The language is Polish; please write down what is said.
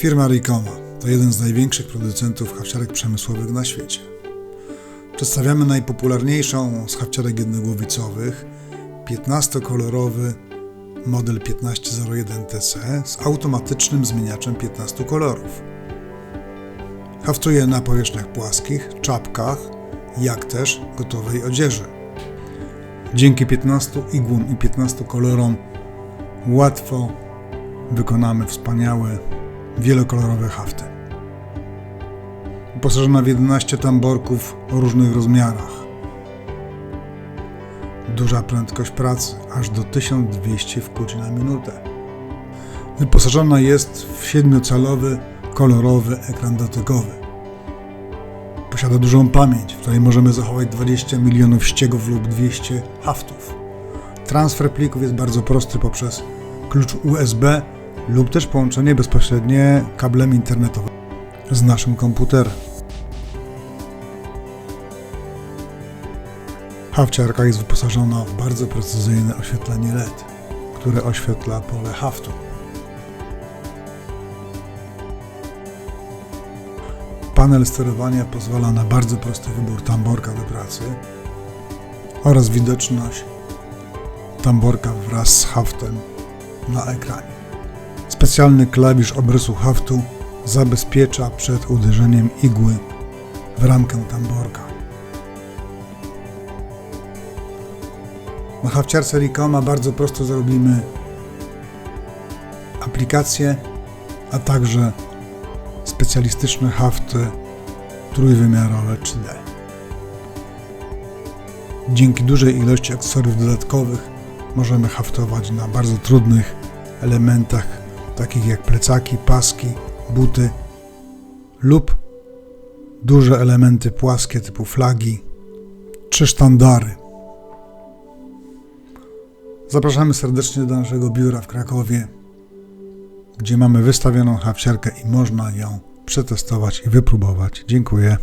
Firma Ricoma to jeden z największych producentów hawciarek przemysłowych na świecie. Przedstawiamy najpopularniejszą z hawciarek jednogłowicowych 15-kolorowy model 1501 TC z automatycznym zmieniaczem 15 kolorów. Haftuje na powierzchniach płaskich, czapkach, jak też gotowej odzieży. Dzięki 15 igłom i 15 kolorom łatwo wykonamy wspaniałe, wielokolorowe hafty. Wyposażona w 11 tamborków o różnych rozmiarach. Duża prędkość pracy, aż do 1200 wkłuć na minutę. Wyposażona jest w 7-calowy, kolorowy ekran dotykowy. Posiada dużą pamięć, w której możemy zachować 20 milionów ściegów lub 200 haftów. Transfer plików jest bardzo prosty poprzez klucz USB lub też połączenie bezpośrednie kablem internetowym z naszym komputerem. Hawciarka jest wyposażona w bardzo precyzyjne oświetlenie LED, które oświetla pole haftu. Panel sterowania pozwala na bardzo prosty wybór tamborka do pracy oraz widoczność tamborka wraz z haftem na ekranie. Specjalny klawisz obrysu haftu zabezpiecza przed uderzeniem igły w ramkę tamborka. Na hafciarce Ricoma bardzo prosto zrobimy aplikację, a także specjalistyczne hafty trójwymiarowe 3D. Dzięki dużej ilości akcesoriów dodatkowych możemy haftować na bardzo trudnych elementach, takich jak plecaki, paski, buty lub duże elementy płaskie typu flagi czy sztandary. Zapraszamy serdecznie do naszego biura w Krakowie, gdzie mamy wystawioną hawciarkę i można ją przetestować i wypróbować. Dziękuję.